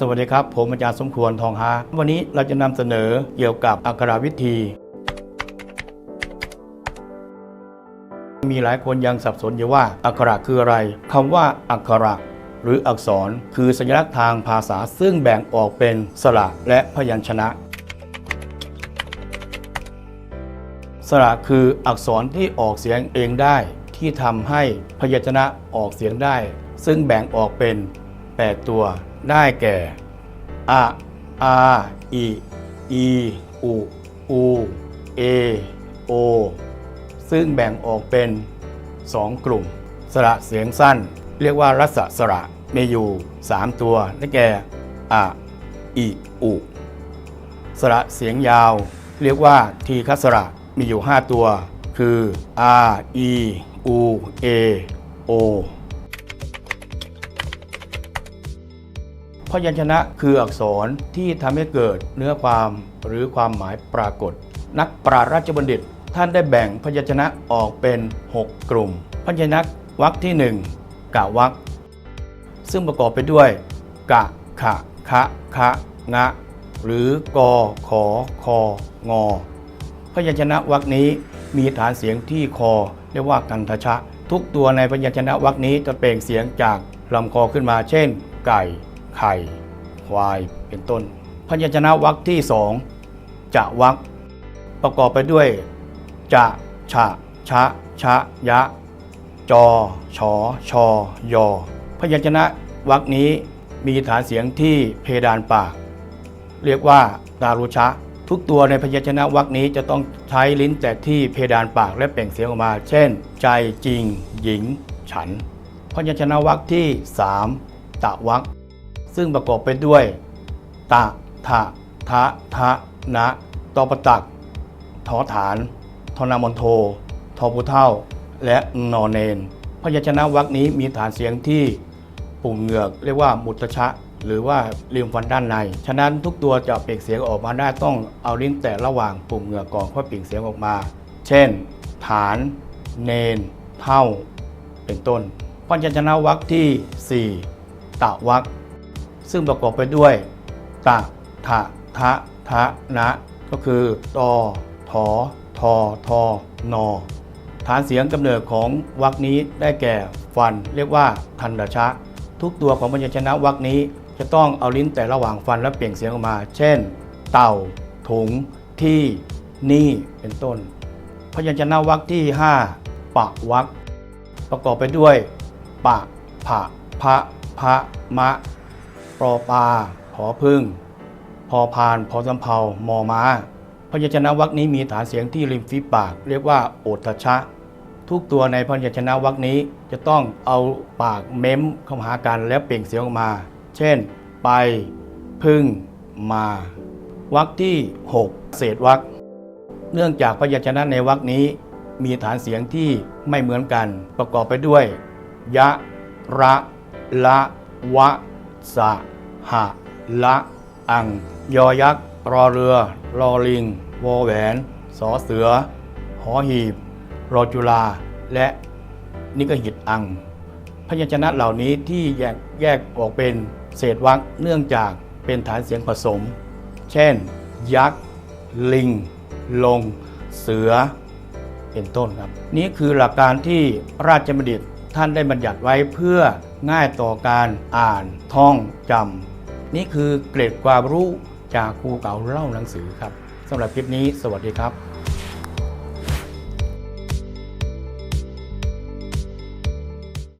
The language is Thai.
สวัสดีครับ ผมอาจารย์สมควรทองฮาวันนี้เราจะนำเสนอเกี่ยวกับอักขรวิธี มีหลายคนยังสับสนอยู่ว่าอักขระคืออะไรคำว่าอักขระหรืออักษรคือสัญลักษณ์ทางภาษาซึ่งแบ่งออกเป็นสระและพยัญชนะสระคืออักษรที่ออกเสียงเองได้ ที่ทำให้พยัญชนะออกเสียงได้ ซึ่งแบ่งออกเป็น 8 ตัว ได้แก่ อะ อา อิ อี อุ อู เอ โอ ซึ่งแบ่งออกเป็น 2 กลุ่ม สระเสียงสั้น เรียกว่ารัศสระมีอยู่ 3 ตัว ได้แก่ อะ อิ อุ สระเสียงยาว เรียกว่าทีคสระ มีอยู่ 5 ตัว คือ R E U พยัญชนะคืออักษรที่ทำให้เกิดเนื้อความหรือความหมายปรากฏ นักปราชญ์ราชบัณฑิต ท่านได้แบ่งพยัญชนะออกเป็น 6 กลุ่ม พยัญชนะวรรคที่ 1กะวรรคซึ่งประกอบไปด้วย กะ ขะ คะ คะ งะ หรือกอขอคองอพยัญชนะวรรคนี้มีฐานเสียงที่คอเรียกว่ากันทชะ ทุกตัวในพยัญชนะวรรคนี้จะเปล่งเสียงจากลำคอขึ้นมาเช่น ไก่ ไข่ควายเป็นต้น พยัญชนะวรรคที่สองจะวรรคประกอบไปด้วย จะฉะชะชะยะ จอชอชอยอพยัญชนะวรรคนี้มีฐานเสียงที่เพดานปาก เรียกว่าตารุชะ ทุกตัวในพยัญชนะวรรคนี้จะต้องใช้ลิ้นแต่ที่เพดานปากและเปล่งเสียงออกมา เช่น ใจจริง หญิง ฉัน พยัญชนะวรรคที่ 3 ตะวรรค ซึ่งประกอบไปด้วย ตะทะทะ ทะ นะตอประตักทอฐานทอนามนโท ทอผูเท่า และนอเนน พยัญชนะวรรคนี้มีฐานเสียงที่ปุ่มเหงือกเรียกว่ามุตชะ หรือว่าริมฟันด้านใน ฉะนั้นทุกตัวจะเปล่งเสียงออกมาได้ต้องเอาลิ้นแตะระหว่างปุ่มเหงือกก่อนค่อยเปล่งเสียงออกมา เช่น ฐาน เนน เท่า เป็นต้น พยัญชนะวรรคที่ 4 ตะวรรค ซึ่งประกอบไปด้วยตะทะทะทะนะ ก็คือตอถอทอทอนอฐานเสียงกำเนิดของวรรคนี้ได้แก่ฟัน เรียกว่าทันดชะ ทุกตัวของพยัญชนะวรรคนี้ จะต้องเอาลิ้นแต่ระหว่างฟันและเปล่งเสียงออกมา เช่น เต่า ถุง ที่ นี่ เป็นต้น พยัญชนะวรรคที่ 5 ปะวรรคประกอบไปด้วย ปะผะพะพะมะ ปอปลาผอพึ่ง พอพานพอสำเพามอม้า พยัญชนะวรรคนี้มีฐานเสียงที่ริมฝีปาก เรียกว่าโอทชะ ทุกตัวในพยัญชนะวรรคนี้จะต้องเอาปากเม้มเข้าหากันแล้วเปล่งเสียงออกมา เช่น ไป พึ่ง มาวรรคที่ 6 เศษวรรคเนื่องจากพยัญชนะในวรรคนี้มีฐานเสียงที่ไม่เหมือนกันประกอบไปด้วย ยะ ระ ละ วะ สะหะละอัง ยอยักษ์รอเรือ รอลิงวอแหวน สอเสือ หอหีบ รอจุลา และนิกหิตอัง พยัญชนะเหล่านี้ที่แยกแยกออกเป็นเศษวรรคเนื่องจากเป็นฐานเสียงผสม เช่น ยักษ์ ลิง ลง เสือ เป็นต้นครับ นี่คือหลักการที่ราชบัณฑิต ท่านได้บัญญัติไว้เพื่อง่ายต่อการอ่านท่องจำนี่คือเกร็ดความรู้จากครูเก่าเล่าหนังสือครับสำหรับคลิปนี้ สวัสดีครับ